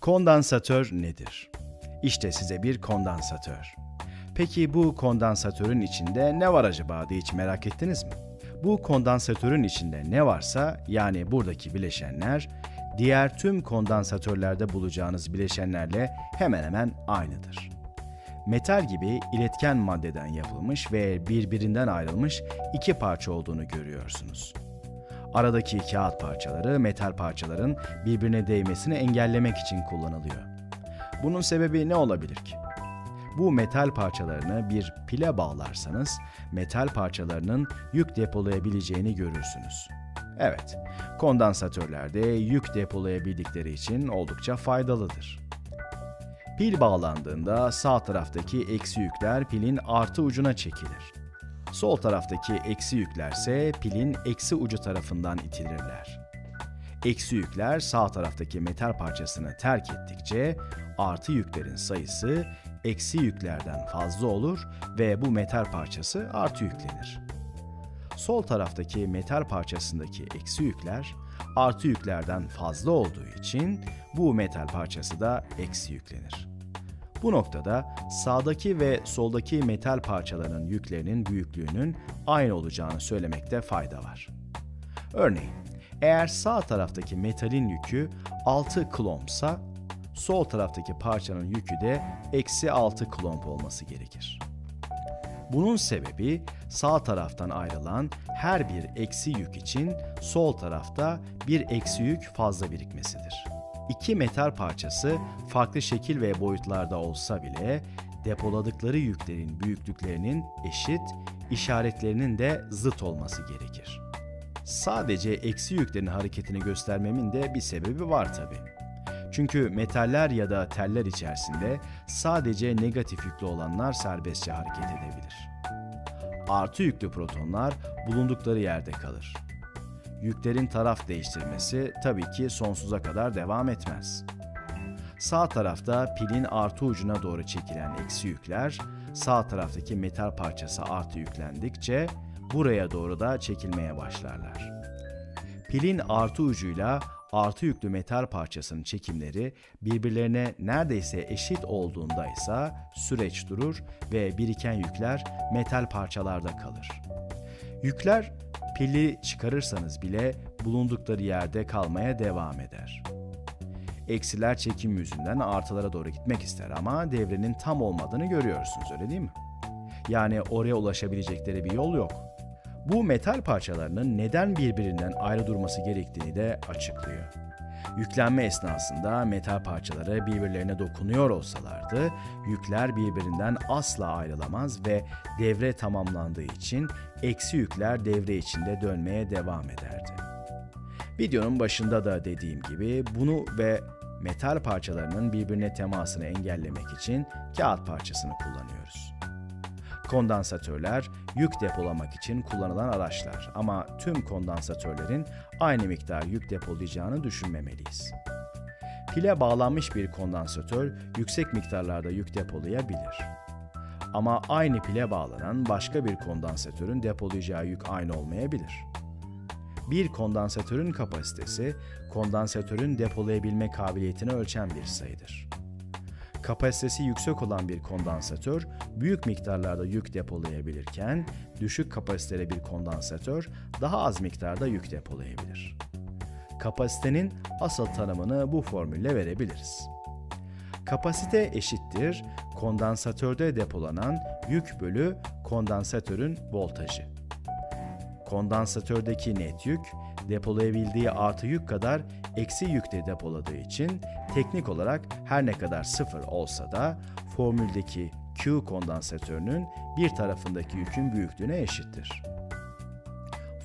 Kondansatör nedir? İşte size bir kondansatör. Peki bu kondansatörün içinde ne var acaba diye hiç merak ettiniz mi? Bu kondansatörün içinde ne varsa yani buradaki bileşenler diğer tüm kondansatörlerde bulacağınız bileşenlerle hemen hemen aynıdır. Metal gibi iletken maddeden yapılmış ve birbirinden ayrılmış iki parça olduğunu görüyorsunuz. Aradaki kağıt parçaları metal parçaların birbirine değmesini engellemek için kullanılıyor. Bunun sebebi ne olabilir ki? Bu metal parçalarını bir pile bağlarsanız metal parçalarının yük depolayabileceğini görürsünüz. Evet, kondansatörlerde yük depolayabildikleri için oldukça faydalıdır. Pil bağlandığında sağ taraftaki eksi yükler pilin artı ucuna çekilir. Sol taraftaki eksi yüklerse pilin eksi ucu tarafından itilirler. Eksi yükler sağ taraftaki metal parçasını terk ettikçe artı yüklerin sayısı eksi yüklerden fazla olur ve bu metal parçası artı yüklenir. Sol taraftaki metal parçasındaki eksi yükler artı yüklerden fazla olduğu için bu metal parçası da eksi yüklenir. Bu noktada sağdaki ve soldaki metal parçalarının yüklerinin büyüklüğünün aynı olacağını söylemekte fayda var. Örneğin, eğer sağ taraftaki metalin yükü 6 klompsa, sol taraftaki parçanın yükü de eksi 6 klomp olması gerekir. Bunun sebebi sağ taraftan ayrılan her bir eksi yük için sol tarafta bir eksi yük fazla birikmesidir. İki metal parçası farklı şekil ve boyutlarda olsa bile depoladıkları yüklerin büyüklüklerinin eşit, işaretlerinin de zıt olması gerekir. Sadece eksi yüklerin hareketini göstermemin de bir sebebi var tabi. Çünkü metaller ya da teller içerisinde sadece negatif yüklü olanlar serbestçe hareket edebilir. Artı yüklü protonlar bulundukları yerde kalır. Yüklerin taraf değiştirmesi tabii ki sonsuza kadar devam etmez. Sağ tarafta pilin artı ucuna doğru çekilen eksi yükler, sağ taraftaki metal parçası artı yüklendikçe buraya doğru da çekilmeye başlarlar. Pilin artı ucuyla artı yüklü metal parçasının çekimleri birbirlerine neredeyse eşit olduğunda ise süreç durur ve biriken yükler metal parçalarda kalır. Yükler pili çıkarırsanız bile bulundukları yerde kalmaya devam eder. Eksiler çekim yüzünden artılara doğru gitmek ister ama devrenin tam olmadığını görüyorsunuz öyle değil mi? Yani oraya ulaşabilecekleri bir yol yok. Bu metal parçalarının neden birbirinden ayrı durması gerektiğini de açıklıyor. Yüklenme esnasında metal parçaları birbirlerine dokunuyor olsalardı, yükler birbirinden asla ayrılamaz ve devre tamamlandığı için eksi yükler devre içinde dönmeye devam ederdi. Videonun başında da dediğim gibi bunu ve metal parçalarının birbirine temasını engellemek için kağıt parçasını kullanıyoruz. Kondansatörler yük depolamak için kullanılan araçlar ama tüm kondansatörlerin aynı miktar yük depolayacağını düşünmemeliyiz. Pile bağlanmış bir kondansatör yüksek miktarlarda yük depolayabilir. Ama aynı pile bağlanan başka bir kondansatörün depolayacağı yük aynı olmayabilir. Bir kondansatörün kapasitesi, kondansatörün depolayabilme kabiliyetini ölçen bir sayıdır. Kapasitesi yüksek olan bir kondansatör büyük miktarlarda yük depolayabilirken düşük kapasiteli bir kondansatör daha az miktarda yük depolayabilir. Kapasitenin asıl tanımını bu formülle verebiliriz. Kapasite eşittir kondansatörde depolanan yük bölü kondansatörün voltajı. Kondansatördeki net yük depolayabildiği artı yük kadar eksi yükte depoladığı için teknik olarak her ne kadar sıfır olsa da formüldeki Q kondansatörünün bir tarafındaki yükün büyüklüğüne eşittir.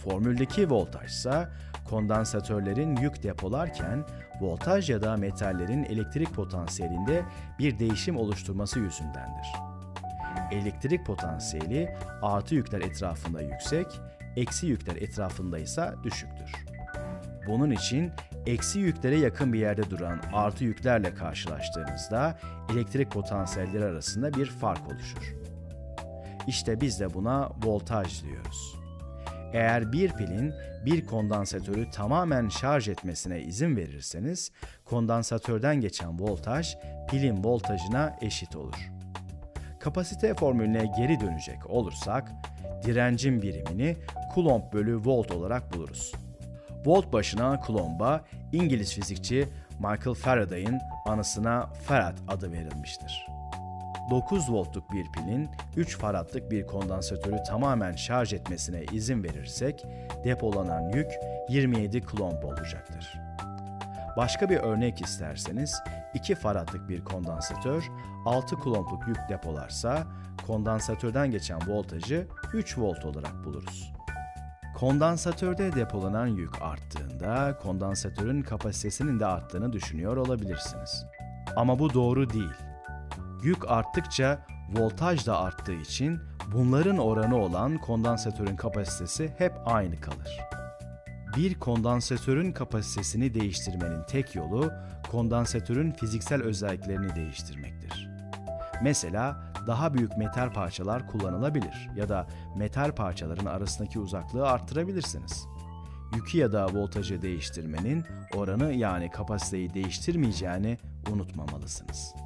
Formüldeki voltaj ise kondansatörlerin yük depolarken voltaj ya da metallerin elektrik potansiyelinde bir değişim oluşturması yüzündendir. Elektrik potansiyeli artı yükler etrafında yüksek, eksi yükler etrafında ise düşüktür. Bunun için eksi yüklere yakın bir yerde duran artı yüklerle karşılaştığınızda elektrik potansiyelleri arasında bir fark oluşur. İşte biz de buna voltaj diyoruz. Eğer bir pilin bir kondansatörü tamamen şarj etmesine izin verirseniz, kondansatörden geçen voltaj pilin voltajına eşit olur. Kapasite formülüne geri dönecek olursak, direncin birimini Coulomb bölü volt olarak buluruz. Volt başına Coulomb'a İngiliz fizikçi Michael Faraday'ın anısına Farad adı verilmiştir. 9 voltluk bir pilin 3 faradlık bir kondansatörü tamamen şarj etmesine izin verirsek depolanan yük 27 Coulomb olacaktır. Başka bir örnek isterseniz 2 faradlık bir kondansatör 6 Coulomb'luk yük depolarsa kondansatörden geçen voltajı 3 volt olarak buluruz. Kondansatörde depolanan yük arttığında kondansatörün kapasitesinin de arttığını düşünüyor olabilirsiniz. Ama bu doğru değil. Yük arttıkça voltaj da arttığı için bunların oranı olan kondansatörün kapasitesi hep aynı kalır. Bir kondansatörün kapasitesini değiştirmenin tek yolu kondansatörün fiziksel özelliklerini değiştirmektir. Mesela daha büyük metal parçalar kullanılabilir ya da metal parçaların arasındaki uzaklığı arttırabilirsiniz. Yükü ya da voltajı değiştirmenin oranı yani kapasiteyi değiştirmeyeceğini unutmamalısınız.